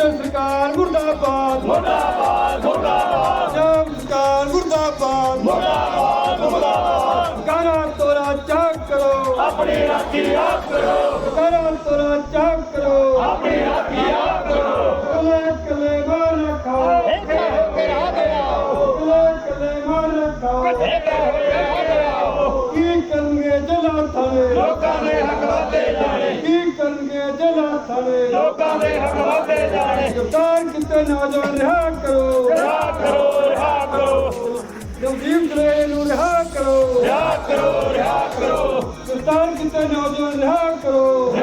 ਬਨਾ ਫੋਨ ਲੈ ਕਾ ਜਿੰਦਾਬਾਦ ਜਿੰਦਾਬਾਦ ਜਿੰਦਾਬਾਦ ਸੈਂਟਰ ਸਰਕਾਰ ਮੁਰਦਾਬਾਦ ਮੁਰਦਾਬਾਦ ਮੁਰਦਾਬਾਦ ਜਮ ਸਰਕਾਰ ਮੁਰਦਾਬਾਦ ਮੁਰਦਾਬਾਦ ਮੁਰਦਾਬਾਦ ਕਾਰਾ ਤੋਰਾ ਚੱਕ ਕਰੋ। ਆਪਣੀ ਰਾਖੀ ਆਪ ਕਰੋ। ਕਾਰਾ ਤੋਰਾ ਚੱਕ ਕਰੋ। ਆਪਣੀ ਰਾਖੀ ਆਪ ਕਰੋ। ਕਲੇ ਕਲੇ ਮਾਰ ਰੱਖੋ। ਕਲੇ ਕਲੇ ਮਾਰ ਰੱਖੋ। ਕੀ ਕਰਨਗੇ ਜਲਾ ਥਾਣੇ ਲੋਕਾਂ ਦੇ ਹੱਕ ਵਾਦੇ ਜਾਣੇ। ਜਲਾ ਥਾਣੇ ਲੋਕਾਂ ਦੇ ਹੱਕ ਵਾਦੇ ਜਾਣੇ। ਗ੍ਰਿਫਤਾਰ ਕੀਤੇ ਨੌਜਵਾਨ ਰਿਹਾ ਕਰੋ। ਰਿਹਾ ਕਰੋ ਰਿਹਾ ਕਰੋ। ਨਵਦੀਪ ਗਰੇ ਨੂੰ ਰਿਹਾ ਕਰੋ। ਰਿਹਾ ਕਰੋ ਰਿਹਾ ਕਰੋ। ਗ੍ਰਿਫਤਾਰ ਕੀਤੇ ਨੌਜਵਾਨ ਰਿਹਾ ਕਰੋ।